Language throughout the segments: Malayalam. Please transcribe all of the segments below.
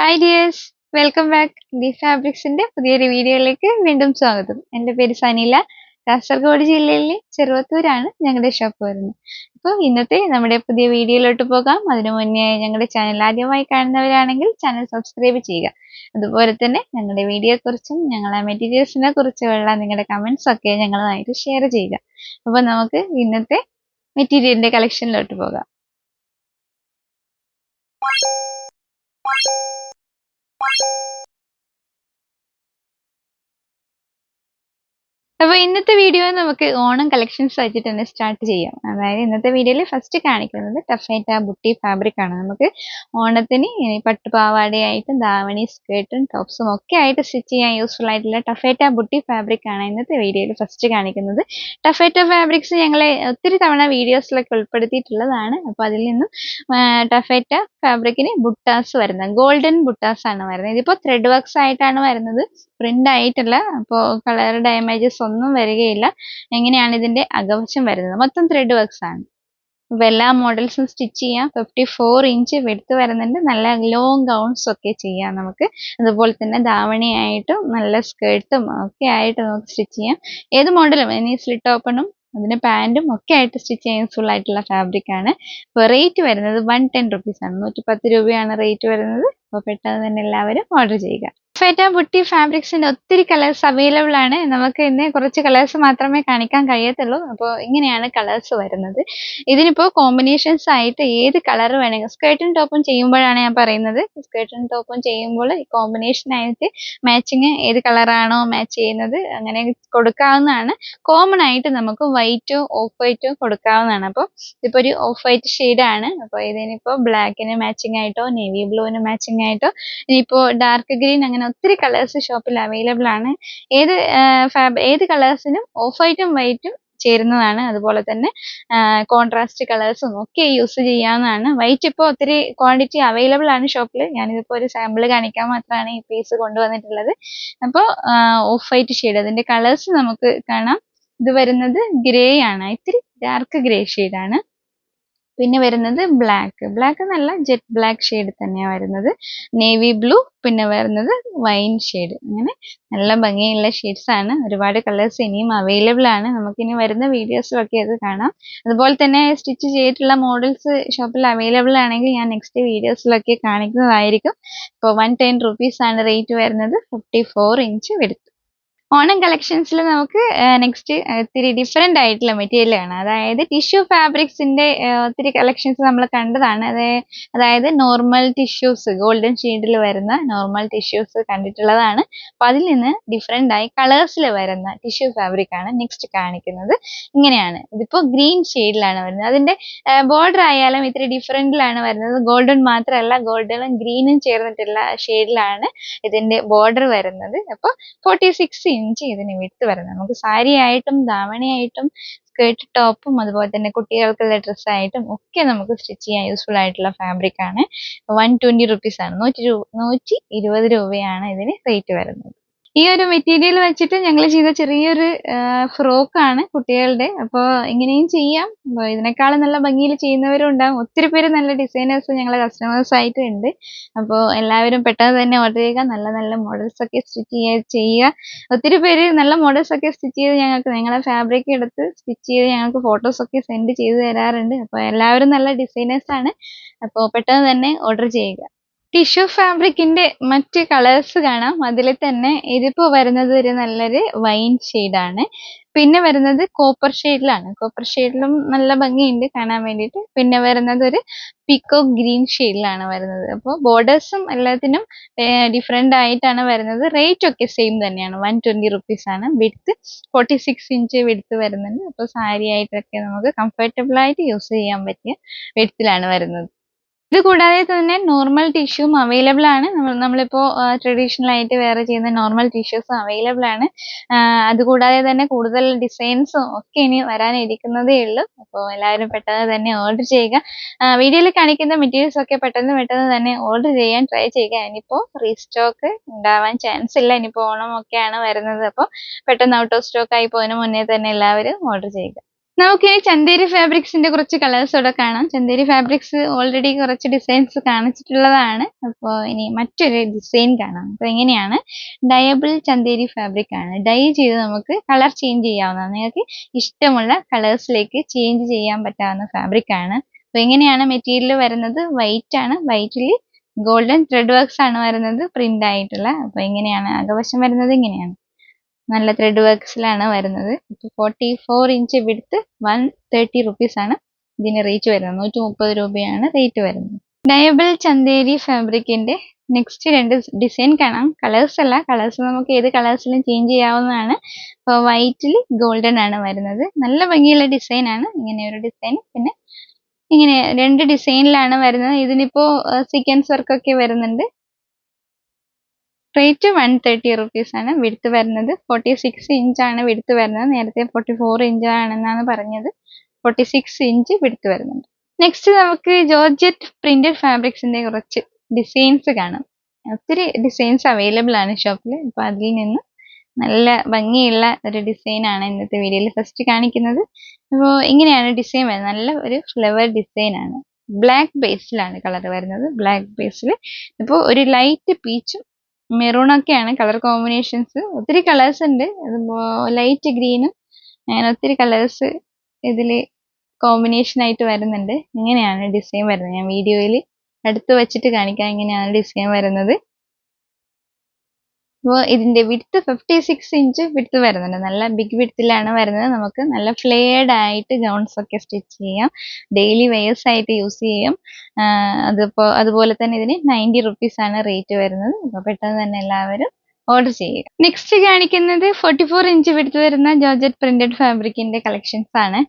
Hi dears welcome back the ഫാബ്രിക്സിന്റെ പുതിയൊരു വീഡിയോയിലേക്ക് വീണ്ടും സ്വാഗതം. എന്റെ പേര് സനീല. കാസർഗോഡ് ജില്ലയിലെ ചെറുവത്തൂരാണ് ഞങ്ങളുടെ ഷോപ്പ് വരുന്നത്. അപ്പോൾ ഇന്നത്തെ നമ്മുടെ പുതിയ വീഡിയോയിലോട്ട് പോകാം. അതിനു മുന്നേ ഞങ്ങളുടെ ചാനൽ ആദ്യമായി കാണുന്നവരാണെങ്കിൽ ചാനൽ സബ്സ്ക്രൈബ് ചെയ്യുക. അതുപോലെ തന്നെ ഞങ്ങളുടെ വീഡിയോയെക്കുറിച്ചും ഞങ്ങളെ മെറ്റീരിയൽസിനെ കുറിച്ചുമുള്ള നിങ്ങളുടെ കമൻസ് ഒക്കെ ഞങ്ങളുമായിട്ട് ഷെയർ ചെയ്യുക. അപ്പോൾ നമുക്ക് ഇന്നത്തെ മെറ്റീരിയലിന്റെ കളക്ഷനിലോട്ട് പോകാം. അപ്പോൾ ഇന്നത്തെ വീഡിയോ നമുക്ക് ഓണം കളക്ഷൻസ് വെച്ചിട്ട് തന്നെ സ്റ്റാർട്ട് ചെയ്യാം. അതായത് ഇന്നത്തെ വീഡിയോയിൽ ഫസ്റ്റ് കാണിക്കുന്നത് ടഫേറ്റ ബുട്ടി ഫാബ്രിക് ആണ്. നമുക്ക് ഓണത്തിന് പട്ടുപാവാടയായിട്ടും ദാവണി സ്കേർട്ടും ടോപ്സും ഒക്കെ ആയിട്ട് സ്റ്റിച്ച് ചെയ്യാൻ യൂസ്ഫുൾ ആയിട്ടുള്ള ടഫേറ്റ ബുട്ടി ഫാബ്രിക് ആണ് ഇന്നത്തെ വീഡിയോയിൽ ഫസ്റ്റ് കാണിക്കുന്നത്. ടഫേറ്റ ഫാബ്രിക്സ് ഞങ്ങൾ ഒത്തിരി തവണ വീഡിയോസിലൊക്കെ ഉൾപ്പെടുത്തിയിട്ടുള്ളതാണ്. അപ്പോൾ അതിൽ നിന്നും ടഫേറ്റ ഫാബ്രിക്കിന് ബുട്ടാസ് വരുന്നത്. ഗോൾഡൻ ബുട്ടാസ് ആണ് വരുന്നത്. ഇതിപ്പോ ത്രെഡ് വർക്ക്സ് ആയിട്ടാണ് വരുന്നത്. പ്രിന്റ് ആയിട്ടുള്ള അപ്പോൾ കളർ ഡാമേജസ് ഒന്നും വരികയില്ല. എങ്ങനെയാണ് ഇതിന്റെ അകവശം വരുന്നത്? മൊത്തം ത്രെഡ് വർക്ക്സ് ആണ്. അപ്പൊ എല്ലാ മോഡൽസും സ്റ്റിച്ച് ചെയ്യാം. ഫിഫ്റ്റി ഫോർ ഇഞ്ച് വെടുത്ത് വരുന്നുണ്ട്. നല്ല ലോങ് ഗൗൺസ് ഒക്കെ ചെയ്യാം നമുക്ക്. അതുപോലെ തന്നെ ധാവണിയായിട്ടും നല്ല സ്കേർട്ടും ഒക്കെ ആയിട്ട് നമുക്ക് സ്റ്റിച്ച് ചെയ്യാം. ഏത് മോഡലും ഇനി സ്ലിറ്റ് ഓപ്പണും അതിന് പാന്റും ഒക്കെ ആയിട്ട് സ്റ്റിച്ച് ചെയ്യാൻ ഫുൾ ആയിട്ടുള്ള ഫാബ്രിക് ആണ്. അപ്പോൾ റേറ്റ് വരുന്നത് വൺ ടെൻ റുപ്പീസ് ആണ്. നൂറ്റി പത്ത് രൂപയാണ് റേറ്റ് വരുന്നത്. അപ്പോൾ പെട്ടെന്ന് തന്നെ എല്ലാവരും ഓർഡർ ചെയ്യുക. ഫെറ്റ ബുട്ടി ഫാബ്രിക്സിന്റെ ഒത്തിരി കളേഴ്സ് അവൈലബിൾ ആണ്. നമുക്ക് ഇന്ന് കുറച്ച് കളേഴ്സ് മാത്രമേ കാണിക്കാൻ കഴിയത്തുള്ളൂ. അപ്പോൾ ഇങ്ങനെയാണ് കളേഴ്സ് വരുന്നത്. ഇതിനിപ്പോൾ കോമ്പിനേഷൻസ് ആയിട്ട് ഏത് കളർ വേണമെങ്കിൽ സ്കേർട്ടും ടോപ്പും ചെയ്യുമ്പോഴാണ് ഞാൻ പറയുന്നത്. സ്കേർട്ടും ടോപ്പും ചെയ്യുമ്പോൾ കോമ്പിനേഷൻ ആയിട്ട് മാച്ചിങ് ഏത് കളറാണോ മാച്ച് ചെയ്യുന്നത് അങ്ങനെ കൊടുക്കാവുന്നതാണ്. കോമൺ ആയിട്ട് നമുക്ക് വൈറ്റോ ഓഫ് വൈറ്റോ കൊടുക്കാവുന്നതാണ്. അപ്പോൾ ഇതിപ്പോൾ ഒരു ഓഫ് വൈറ്റ് ഷെയ്ഡാണ് അപ്പോൾ ഇതിനിപ്പോൾ ബ്ലാക്കിന് മാച്ചിങ് ആയിട്ടോ നേവി ബ്ലൂവിന് മാച്ചിങ് ആയിട്ടോ ഇനിയിപ്പോൾ ഡാർക്ക് ഗ്രീൻ അങ്ങനെ ഒത്തിരി കളേഴ്സ് ഷോപ്പിൽ അവൈലബിൾ ആണ്. ഏത് ഫാബ് ഏത് കളേഴ്സിനും ഓഫ് വൈറ്റും വൈറ്റും ചേരുന്നതാണ്. അതുപോലെ തന്നെ കോൺട്രാസ്റ്റ് കളേഴ്സും ഒക്കെ യൂസ് ചെയ്യാവുന്നതാണ്. വൈറ്റ് ഇപ്പോൾ ഒത്തിരി ക്വാണ്ടിറ്റി അവൈലബിൾ ആണ് ഷോപ്പിൽ ഞാനിതിപ്പോൾ ഒരു സാമ്പിൾ കാണിക്കാൻ മാത്രമാണ് ഈ പീസ് കൊണ്ടുവന്നിട്ടുള്ളത്. അപ്പോൾ ഓഫ് വൈറ്റ് ഷെയ്ഡ് അതിന്റെ കളേഴ്സ് നമുക്ക് കാണാം. ഇത് വരുന്നത് ഗ്രേ ആണ്. ഇത്തിരി ഡാർക്ക് ഗ്രേ ഷെയ്ഡാണ് പിന്നെ വരുന്നത് ബ്ലാക്ക് ബ്ലാക്ക് എന്നല്ല ജെറ്റ് ബ്ലാക്ക് ഷെയ്ഡ് തന്നെയാണ് വരുന്നത്. നേവി ബ്ലൂ പിന്നെ വരുന്നത് വൈൻ ഷെയ്ഡ് അങ്ങനെ നല്ല ഭംഗിയുള്ള ഷെയ്ഡ്സ് ആണ്. ഒരുപാട് കളേഴ്സ് ഇനിയും അവൈലബിൾ ആണ്. നമുക്കിനി വരുന്ന വീഡിയോസിലൊക്കെ അത് കാണാം. അതുപോലെ തന്നെ സ്റ്റിച്ച് ചെയ്തിട്ടുള്ള മോഡൽസ് ഷോപ്പിൽ അവൈലബിൾ ആണെങ്കിൽ ഞാൻ നെക്സ്റ്റ് വീഡിയോസിലൊക്കെ കാണിക്കുന്നതായിരിക്കും. ഇപ്പോൾ വൺ ടെൻ റുപ്പീസ് ആണ് റേറ്റ് വരുന്നത്. ഫിഫ്റ്റി ഫോർ ഇഞ്ച് വെടുത്ത് ഓണം കളക്ഷൻസിൽ നമുക്ക് നെക്സ്റ്റ് ഒത്തിരി ഡിഫറെന്റ് ആയിട്ടുള്ള മെറ്റീരിയൽ ആണ്. അതായത് ടിഷ്യൂ ഫാബ്രിക്സിന്റെ ഒത്തിരി കളക്ഷൻസ് നമ്മൾ കണ്ടതാണ്. അതായത് നോർമൽ ടിഷ്യൂസ് ഗോൾഡൻ ഷെയ്ഡിൽ വരുന്ന നോർമൽ ടിഷ്യൂസ് കണ്ടിട്ടുള്ളതാണ്. അപ്പം അതിൽ നിന്ന് ഡിഫറെന്റ് ആയി കളേഴ്സിൽ വരുന്ന ടിഷ്യൂ ഫാബ്രിക് ആണ് നെക്സ്റ്റ് കാണിക്കുന്നത്. ഇങ്ങനെയാണ്. ഇതിപ്പോൾ ഗ്രീൻ ഷെയ്ഡിലാണ് വരുന്നത്. അതിന്റെ ബോർഡർ ആയാലും ഇത്തിരി ഡിഫറെന്റിലാണ് വരുന്നത്. ഗോൾഡൻ മാത്രമല്ല ഗോൾഡനും ഗ്രീനും ചേർന്നിട്ടുള്ള ഷെയ്ഡിലാണ് ഇതിന്റെ ബോർഡർ വരുന്നത്. അപ്പോൾ ഫോർട്ടി സിക്സ് ഇഞ്ച് ഇതിന് വിട്ട് വരുന്നത് നമുക്ക് സാരി ആയിട്ടും ധാവണിയായിട്ടും സ്കേർട്ട് ടോപ്പും അതുപോലെ തന്നെ കുട്ടികൾക്കുള്ള ഡ്രസ്സായിട്ടും ഒക്കെ നമുക്ക് സ്റ്റിച്ച് ചെയ്യാൻ യൂസ്ഫുൾ ആയിട്ടുള്ള ഫാബ്രിക് ആണ്. വൺ ട്വന്റി റുപ്പീസ് ആണ്. നൂറ്റി ഇരുപത് രൂപയാണ് ഇതിന് റേറ്റ് വരുന്നത്. ഈ ഒരു മെറ്റീരിയൽ വെച്ചിട്ട് ഞങ്ങൾ ചെയ്ത ചെറിയൊരു ഫ്രോക്കാണ് കുട്ടികളുടെ. അപ്പോൾ ഇങ്ങനെയും ചെയ്യാം. ഇതിനേക്കാളും നല്ല ഭംഗിയിൽ ചെയ്യുന്നവരും ഉണ്ടാകും ഒത്തിരി പേര് നല്ല ഡിസൈനേഴ്സ് ഞങ്ങളുടെ കസ്റ്റമേഴ്സ് ആയിട്ട് ഉണ്ട് അപ്പോൾ എല്ലാവരും പെട്ടെന്ന് തന്നെ ഓർഡർ ചെയ്യുക. നല്ല നല്ല മോഡൽസ് ഒക്കെ സ്റ്റിച്ച് ചെയ്യുക. ഒത്തിരി പേര് നല്ല മോഡൽസ് ഒക്കെ സ്റ്റിച്ച് ചെയ്ത് ഞങ്ങൾക്ക് ഞങ്ങളെ ഫാബ്രിക് എടുത്ത് സ്റ്റിച്ച് ചെയ്ത് ഞങ്ങൾക്ക് ഫോട്ടോസ് ഒക്കെ സെൻഡ് ചെയ്ത് തരാറുണ്ട്. അപ്പോൾ എല്ലാവരും നല്ല ഡിസൈനേഴ്സ് ആണ്. അപ്പോൾ പെട്ടെന്ന് തന്നെ ഓർഡർ ചെയ്യുക. ടിഷ്യൂ ഫാബ്രിക്കിന്റെ മറ്റ് കളേഴ്സ് കാണാം. അതിൽ തന്നെ ഇതിപ്പോ വരുന്നത് ഒരു നല്ലൊരു വൈൻ ആണ് പിന്നെ വരുന്നത് കോപ്പർ ഷെയ്ഡിലാണ്. കോപ്പർ ഷെയ്ഡിലും നല്ല ഭംഗിയുണ്ട് കാണാൻ വേണ്ടിയിട്ട്. പിന്നെ വരുന്നത് ഒരു പിക്കോ ഗ്രീൻ ഷെയ്ഡിലാണ് വരുന്നത്. അപ്പോൾ ബോർഡേഴ്സും എല്ലാത്തിനും ഡിഫറെന്റ് ആയിട്ടാണ് വരുന്നത്. റേറ്റ് ഒക്കെ സെയിം തന്നെയാണ്. വൺ ട്വന്റി റുപ്പീസ് ആണ്. Width forty six inch width വരുന്നുണ്ട്. അപ്പോൾ സാരി ആയിട്ടൊക്കെ നമുക്ക് കംഫർട്ടബിൾ ആയിട്ട് യൂസ് ചെയ്യാൻ പറ്റിയ വിടുത്തിലാണ് വരുന്നത്. ഇത് കൂടാതെ തന്നെ നോർമൽ ടിഷ്യൂം അവൈലബിൾ ആണ്. നമ്മൾ നമ്മളിപ്പോൾ ട്രഡീഷണൽ ആയിട്ട് വേറെ ചെയ്യുന്ന നോർമൽ ടിഷ്യൂസും അവൈലബിൾ ആണ്. അതുകൂടാതെ തന്നെ കൂടുതൽ ഡിസൈൻസും ഒക്കെ ഇനി വരാനിരിക്കുന്നതേ ഉള്ളൂ. അപ്പോൾ എല്ലാവരും പെട്ടെന്ന് തന്നെ ഓർഡർ ചെയ്യുക. വീഡിയോയിൽ കാണിക്കുന്ന മെറ്റീരിയൽസ് ഒക്കെ പെട്ടെന്ന് പെട്ടെന്ന് തന്നെ ഓർഡർ ചെയ്യാൻ ട്രൈ ചെയ്യുക. ഇനിയിപ്പോൾ റീസ്റ്റോക്ക് ഉണ്ടാവാൻ ചാൻസ് ഇല്ല. ഇനിയിപ്പോൾ ഓണം ഒക്കെയാണ് വരുന്നത്. അപ്പോൾ പെട്ടെന്ന് ഔട്ട് ഓഫ് സ്റ്റോക്ക് ആയി പോകുന്ന മുന്നേ തന്നെ എല്ലാവരും ഓർഡർ ചെയ്യുക. നമുക്കിനി ചന്തേരി ഫാബ്രിക്സിന്റെ കുറച്ച് കളേഴ്സ് ഇവിടെ കാണാം. ചന്തേരി ഫാബ്രിക്സ് ഓൾറെഡി കുറച്ച് ഡിസൈൻസ് കാണിച്ചിട്ടുള്ളതാണ്. അപ്പോൾ ഇനി മറ്റൊരു ഡിസൈൻ കാണാം. അപ്പോൾ എങ്ങനെയാണ്? ഡയബിൾ ചന്തേരി ഫാബ്രിക് ആണ്. ഡൈ ചെയ്ത് നമുക്ക് കളർ ചേഞ്ച് ചെയ്യാവുന്നതാണ്. നിങ്ങൾക്ക് ഇഷ്ടമുള്ള കളേഴ്സിലേക്ക് ചേഞ്ച് ചെയ്യാൻ പറ്റാവുന്ന ഫാബ്രിക് ആണ്. അപ്പോൾ എങ്ങനെയാണ് മെറ്റീരിയൽ വരുന്നത്? വൈറ്റ് ആണ്. വൈറ്റിൽ ഗോൾഡൻ ത്രെഡ് വർക്ക്സ് ആണ് വരുന്നത്. പ്രിന്റ് ആയിട്ടുള്ള. അപ്പോൾ എങ്ങനെയാണ്? അകവശം വരുന്നത് ഇങ്ങനെയാണ്. നല്ല ത്രെഡ് വർക്ക്സിലാണ് വരുന്നത്. ഫോർട്ടി ഫോർ ഇഞ്ച് വിടുത്ത് വൺ തേർട്ടി റുപ്പീസ് ആണ് ഇതിന് റേറ്റ് വരുന്നത്. നൂറ്റി മുപ്പത് രൂപയാണ് റേറ്റ് വരുന്നത്. ഡയബിൾ ചന്തേരി ഫാബ്രിക്കിന്റെ നെക്സ്റ്റ് രണ്ട് ഡിസൈൻ കാണാം. കളേഴ്സ് അല്ല. കളേഴ്സ് നമുക്ക് ഏത് കളേഴ്സിലും ചേഞ്ച് ചെയ്യാവുന്നതാണ്. അപ്പോൾ വൈറ്റിൽ ഗോൾഡൻ ആണ് വരുന്നത്. നല്ല ഭംഗിയുള്ള ഡിസൈൻ ആണ്. ഇങ്ങനെ ഒരു ഡിസൈൻ പിന്നെ ഇങ്ങനെ രണ്ട് ഡിസൈനിലാണ് വരുന്നത്. ഇതിനിപ്പോ സീക്വൻസ് വർക്ക് ഒക്കെ വരുന്നുണ്ട്. റേറ്റ് വൺ തേർട്ടി റുപ്പീസ് ആണ്. വിടുത്ത് വരുന്നത് ഫോർട്ടി സിക്സ് ഇഞ്ച് ആണ് വിടുത്ത് വരുന്നത്. നേരത്തെ ഫോർട്ടി ഫോർ ഇഞ്ച് ആണെന്നാണ് പറഞ്ഞത്. ഫോർട്ടി സിക്സ് ഇഞ്ച് വിടുത്ത് വരുന്നുണ്ട്. നെക്സ്റ്റ് നമുക്ക് ജോർജറ്റ് പ്രിന്റഡ് ഫാബ്രിക്സിന്റെ കുറച്ച് ഡിസൈൻസ് കാണാം. ഒത്തിരി ഡിസൈൻസ് അവൈലബിൾ ആണ് ഷോപ്പിൽ അപ്പോൾ അതിൽ നിന്ന് നല്ല ഭംഗിയുള്ള ഒരു ഡിസൈൻ ആണ് ഇന്നത്തെ വീഡിയോയിൽ ഫസ്റ്റ് കാണിക്കുന്നത്. അപ്പോൾ ഇങ്ങനെയാണ് ഡിസൈൻ വരുന്നത്. നല്ല ഒരു ഫ്ലവർ ഡിസൈൻ ആണ്. ബ്ലാക്ക് ബേസിലാണ് കളർ വരുന്നത്. ബ്ലാക്ക് ബേസിൽ ഇപ്പോൾ ഒരു ലൈറ്റ് പീച്ചും മെറൂൺ ഒക്കെയാണ് കളർ കോമ്പിനേഷൻസ് ഒത്തിരി കളേഴ്സ് ഉണ്ട്. ലൈറ്റ് ഗ്രീനും അങ്ങനെ ഒത്തിരി കളേഴ്സ് ഇതിൽ കോമ്പിനേഷൻ ആയിട്ട് വരുന്നുണ്ട്. ഇങ്ങനെയാണ് ഡിസൈൻ വരുന്നത്. ഞാൻ വീഡിയോയിൽ അടുത്ത് വെച്ചിട്ട് കാണിക്കാം. ഇങ്ങനെയാണ് ഡിസൈൻ വരുന്നത്. അപ്പോൾ ഇതിന്റെ width fifty six inch width വരുന്നുണ്ട്. നല്ല ബിഗ് വിഡ്ത്തിലാണ് വരുന്നത്. നമുക്ക് നല്ല ഫ്ലെയർഡ് ആയിട്ട് ഗൗൺസ് ഒക്കെ സ്റ്റിച്ച് ചെയ്യാം. ഡെയിലി വെയേഴ്സ് ആയിട്ട് യൂസ് ചെയ്യാം. അതിപ്പോ അതുപോലെ തന്നെ ഇതിന് നയന്റി റുപ്പീസ് ആണ് റേറ്റ് വരുന്നത്. അപ്പോൾ പെട്ടെന്ന് തന്നെ എല്ലാവരും ഓർഡർ ചെയ്യുക. നെക്സ്റ്റ് കാണിക്കുന്നത് ഫോർട്ടി ഫോർ ഇഞ്ച് വിടുത്ത് വരുന്ന ജോർജറ്റ് പ്രിന്റഡ് ഫാബ്രിക്കിന്റെ കളക്ഷൻസ് ആണ്.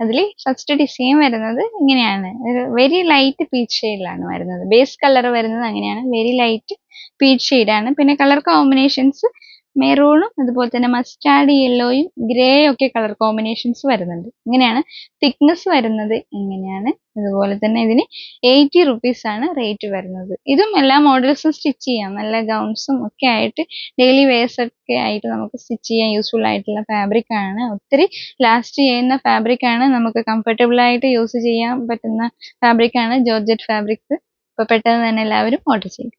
അതിൽ ഫസ്റ്റ് ഡിസൈൻ വരുന്നത് ഇങ്ങനെയാണ്. ഒരു വെരി ലൈറ്റ് പീച്ച് ഷെയ്ഡിലാണ് വരുന്നത്. ബേസ് കളർ വരുന്നത് അങ്ങനെയാണ്. വെരി ലൈറ്റ് പീച്ച് ഷെയ്ഡാണ് പിന്നെ കളർ കോമ്പിനേഷൻസ് മെറൂണും അതുപോലെ തന്നെ മസ്റ്റാർഡ് യെല്ലോയും ഗ്രേ ഒക്കെ കളർ കോമ്പിനേഷൻസ് വരുന്നുണ്ട്. ഇങ്ങനെയാണ് തിക്നെസ് വരുന്നത് ഇങ്ങനെയാണ്. അതുപോലെ തന്നെ ഇതിന് എയ്റ്റി റുപ്പീസ് ആണ് റേറ്റ് വരുന്നത്. ഇതും എല്ലാ മോഡൽസും സ്റ്റിച്ച് ചെയ്യാം. നല്ല ഗൗൺസും ഒക്കെ ആയിട്ട് ഡെയിലി വെയർസ് ഒക്കെ ആയിട്ട് നമുക്ക് സ്റ്റിച്ച് ചെയ്യാൻ യൂസ്ഫുൾ ആയിട്ടുള്ള ഫാബ്രിക് ആണ്. ഒത്തിരി ലാസ്റ്റ് ചെയ്യുന്ന ഫാബ്രിക് ആണ്. നമുക്ക് കംഫർട്ടബിൾ ആയിട്ട് യൂസ് ചെയ്യാൻ പറ്റുന്ന ഫാബ്രിക് ആണ്. ജോർജറ്റ് ഫാബ്രിക്സ് അപ്പോൾ പെട്ടെന്ന് തന്നെ എല്ലാവരും ഓർഡർ ചെയ്യും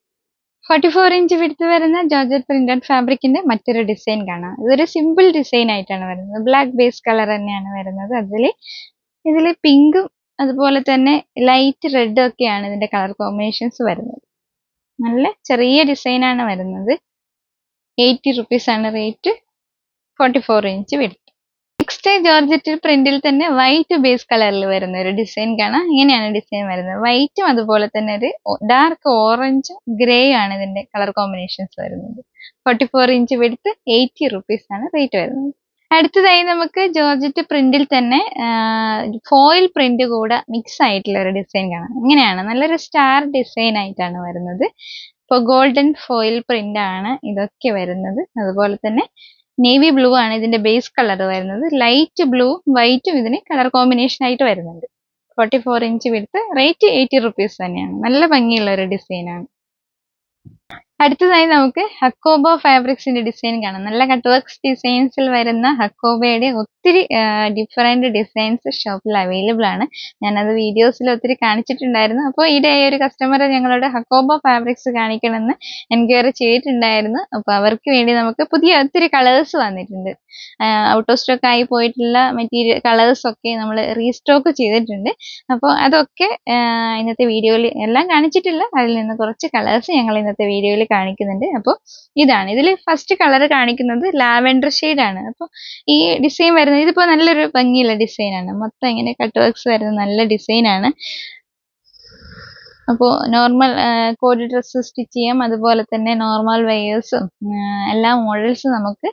ഫോർട്ടി ഫോർ ഇഞ്ച് വിടുത്ത് വരുന്ന ജോർജറ്റ് പ്രിന്റഡ് ഫാബ്രിക്കിന്റെ മറ്റൊരു ഡിസൈൻ കാണാം. ഇതൊരു സിമ്പിൾ ഡിസൈൻ ആയിട്ടാണ് വരുന്നത്. ബ്ലാക്ക് ബേസ് കളർ തന്നെയാണ് വരുന്നത്. അതിൽ ഇതിൽ പിങ്കും അതുപോലെ തന്നെ ലൈറ്റ് റെഡും ഒക്കെയാണ് ഇതിന്റെ കളർ കോമ്പിനേഷൻസ് വരുന്നത്. നല്ല ചെറിയ ഡിസൈനാണ് വരുന്നത്. എയ്റ്റി റുപ്പീസ് ആണ് rate forty four inch width next georgette പ്രിന്റിൽ തന്നെ വൈറ്റ് ബേസ് കളറിൽ വരുന്ന ഒരു ഡിസൈൻ കാണാം. ഇങ്ങനെയാണ് ഡിസൈൻ വരുന്നത്. വൈറ്റും അതുപോലെ തന്നെ ഒരു ഡാർക്ക് ഓറഞ്ചും ഗ്രേ ആണ് ഇതിന്റെ കളർ കോമ്പിനേഷൻസ് വരുന്നത്. Forty four inch width eighty rupees ആണ് റേറ്റ് വരുന്നത്. അടുത്തതായി നമുക്ക് ജോർജറ്റ് പ്രിന്റിൽ തന്നെ ഫോയിൽ പ്രിന്റ് കൂടെ മിക്സ് ആയിട്ടുള്ള ഒരു ഡിസൈൻ കാണാം. ഇങ്ങനെയാണ് നല്ലൊരു സ്റ്റാർ ഡിസൈൻ ആയിട്ടാണ് വരുന്നത്. ഇപ്പൊ ഗോൾഡൻ ഫോയിൽ പ്രിന്റ് ആണ് ഇതൊക്കെ വരുന്നത്. അതുപോലെ തന്നെ നേവി ബ്ലൂ ആണ് ഇതിന്റെ ബേസ് കളർ വരുന്നത്. ലൈറ്റ് ബ്ലൂ വൈറ്റും ഇതിന് കളർ കോമ്പിനേഷൻ ആയിട്ട് വരുന്നുണ്ട്. Forty four inch width rate eighty rupees തന്നെയാണ്. നല്ല ഭംഗിയുള്ള ഒരു ഡിസൈനാണ് അടുത്തതായി നമുക്ക് ഹക്കോബ ഫാബ്രിക്സിന്റെ ഡിസൈൻ കാണാം. നല്ല കട്ട് വർക്ക്സ് ഡിസൈൻസിൽ വരുന്ന ഹക്കോബയുടെ ഒത്തിരി ഡിഫറെന്റ് ഡിസൈൻസ് ഷോപ്പിൽ അവൈലബിൾ ആണ്. ഞാനത് വീഡിയോസിൽ ഒത്തിരി കാണിച്ചിട്ടുണ്ടായിരുന്നു. അപ്പോൾ ഈയിടെ ഒരു കസ്റ്റമർ ഞങ്ങളോട് ഹക്കോബ ഫാബ്രിക്സ് കാണിക്കണമെന്ന് എൻക്വയറി ചെയ്തിട്ടുണ്ടായിരുന്നു. അപ്പോൾ അവർക്ക് വേണ്ടി നമുക്ക് പുതിയ ഒത്തിരി കളേഴ്സ് വന്നിട്ടുണ്ട്. ഔട്ട് ഓഫ് സ്റ്റോക്ക് ആയി പോയിട്ടുള്ള മെറ്റീരിയൽ കളേഴ്സ് ഒക്കെ നമ്മൾ റീസ്റ്റോക്ക് ചെയ്തിട്ടുണ്ട്. അപ്പോൾ അതൊക്കെ ഇന്നത്തെ വീഡിയോയിൽ എല്ലാം കാണിച്ചിട്ടില്ല. അതിൽ നിന്ന് കുറച്ച് കളേഴ്സ് ഞങ്ങൾ ഇന്നത്തെ വീഡിയോയിൽ കാണിക്കുന്നുണ്ട്. അപ്പോൾ ഇതാണ്. ഇതിൽ ഫസ്റ്റ് കളർ കാണിക്കുന്നത് ലാവൻഡർ ആണ്. അപ്പോൾ ഈ ഡിസൈൻ വരുന്നത് ഇതിപ്പോൾ നല്ലൊരു ഭംഗിയുള്ള ഡിസൈനാണ് മൊത്തം ഇങ്ങനെ കട്ട് വർക്ക്സ് വരുന്ന നല്ല ഡിസൈനാണ് അപ്പോൾ നോർമൽ കോഡ് ഡ്രസ്സ് സ്റ്റിച്ച് ചെയ്യാം. അതുപോലെ തന്നെ നോർമൽ വെയേഴ്സും എല്ലാ മോഡൽസും നമുക്ക്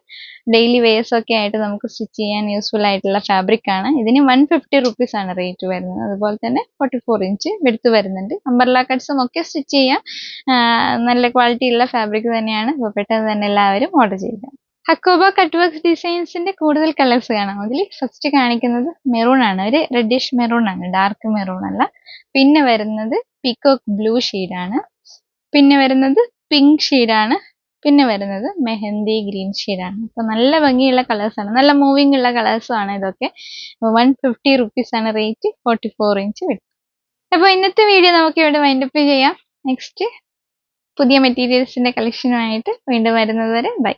ഡെയിലി വെയേഴ്സ് ഒക്കെ ആയിട്ട് നമുക്ക് സ്റ്റിച്ച് ചെയ്യാൻ യൂസ്ഫുൾ ആയിട്ടുള്ള ഫാബ്രിക് ആണ്. ഇതിന് വൺ ഫിഫ്റ്റി റുപ്പീസ് ആണ് റേറ്റ് വരുന്നത്. അതുപോലെ തന്നെ ഫോർട്ടി ഫോർ ഇഞ്ച് വെടുത്ത് വരുന്നുണ്ട് അമ്പർല കട്ട്സും ഒക്കെ സ്റ്റിച്ച് ചെയ്യാം. നല്ല ക്വാളിറ്റി ഉള്ള ഫാബ്രിക് തന്നെയാണ്. അപ്പോൾ പെട്ടെന്ന് തന്നെ എല്ലാവരും ഓർഡർ ചെയ്യുക. ഹക്കോബ കട്ട് വർക്ക് ഡിസൈൻസിന്റെ കൂടുതൽ കളേഴ്സ് കാണാം. അതിൽ ഫസ്റ്റ് കാണിക്കുന്നത് മെറൂൺ ആണ്. ഒരു റെഡിഷ് മെറൂൺ ആണ്. ഡാർക്ക് മെറൂൺ അല്ല. പിന്നെ വരുന്നത് പിക്കോക്ക് ബ്ലൂ ആണ്. പിന്നെ വരുന്നത് പിങ്ക് ആണ്. പിന്നെ വരുന്നത് മെഹന്തി ഗ്രീൻ ആണ്. അപ്പോൾ നല്ല ഭംഗിയുള്ള കളേഴ്സ് ആണ്. നല്ല മൂവിങ് ഉള്ള കളേഴ്സും ആണ് ഇതൊക്കെ. വൺ ഫിഫ്റ്റി റുപ്പീസ് ആണ് റേറ്റ് ഫോർട്ടി ഫോർ ഇഞ്ച് വരും. അപ്പോൾ ഇന്നത്തെ വീഡിയോ നമുക്ക് ഇവിടെ വൈൻഡപ്പ് ചെയ്യാം. നെക്സ്റ്റ് പുതിയ മെറ്റീരിയൽസിന്റെ കളക്ഷനുമായിട്ട് വീണ്ടും വരുന്നത് വരെ. ബൈ